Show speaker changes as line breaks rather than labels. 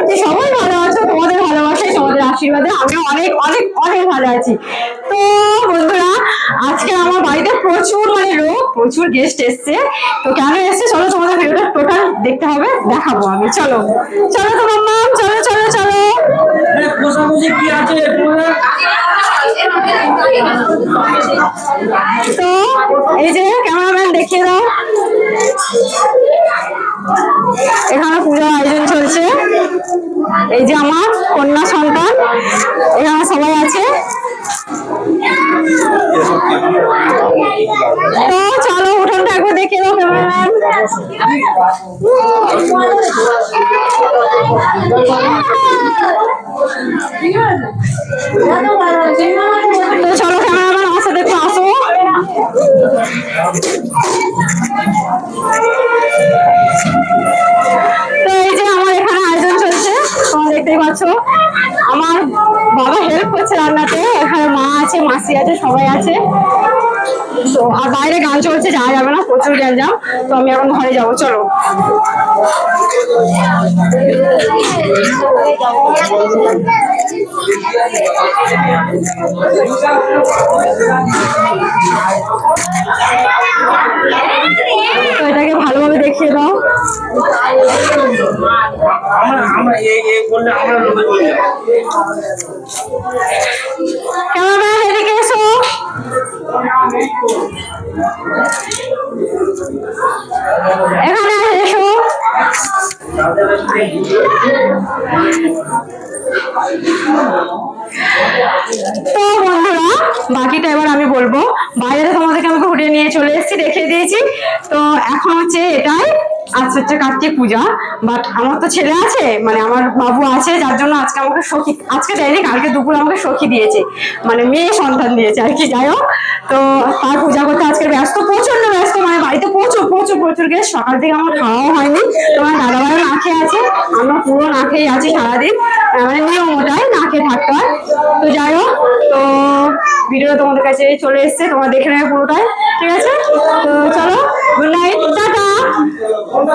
করছি সবাই ভালো আছো? তোমাদের ভালোবাসায় তোমাদের আশীর্বাদে আমি অনেক অনেক অনেক ভালো আছি। তো বন্ধুরা আজকে আমার বাড়িতে প্রচুর মানে লোক প্রচুর গেস্ট এসছে। তো কেন এসছে? চলো তোমাদের ভিডিওটা টোটাল দেখতে হবে দেখাবো আমি। চলো চলো তো মাম্মা চলো চলো চলো।
কি আছে
তো এই যে ক্যামেরাম্যান দেখিয়ে দাও। এই যে আমার কন্যা সন্তান এখানে সবাই আছে। তো চলো উঠোনটা একবার দেখে দাও দেখতেই পাচ্ছ? আমার বাবা হেল্প করছে রান্নাতে। এখানে মা আছে, মাসি আছে, সবাই আছে। তো, আর বাইরে গান চলছে, যাওয়া যাবে না, প্রচুর গ্যাঞ্জাম তো আমি এখন ঘরে যাব, চলো। তো এটাকে ভালোভাবে দেখিয়ে দাও। এসো তো বন্ধুরা, বাকিটা এবার আমি বলব। বাইরে তোমাদেরকে আমাকে ঘুরিয়ে নিয়ে চলে এসেছি, দেখিয়ে দিয়েছি। তো এখন হচ্ছে এটাই আজ হচ্ছে কার্তিক পূজা বাট আমার তো ছেলে আছে মানে আমার বাবু আছে, যার জন্য আজকে আমাকে সখী, আজকে দেয়নি, কালকে দুপুর আমাকে সখী দিয়েছে মানে মেয়ে সন্তান দিয়েছে আর কি, যাই হোক। তো তার পূজা করতে আজকে ব্যস্ত প্রচণ্ড ব্যস্ত মানে বাড়িতে প্রচুর প্রচুর প্রচুর গেছে, সকাল থেকে আমার খাওয়াও হয়নি। তোমার দাদাভাইও না খেয়ে আছে, আমরা পুরো না খেয়ে আছি সারাদিন মানে নিয়ম ওটাই না খেয়ে থাকতে হয়। তো যাই হোক, তো ভিডিও তোমাদের কাছে চলে এসছে, তোমরা দেখে নেবে পুরোটাই, ঠিক আছে? তো চলো গুড নাইট
ঘণ্টা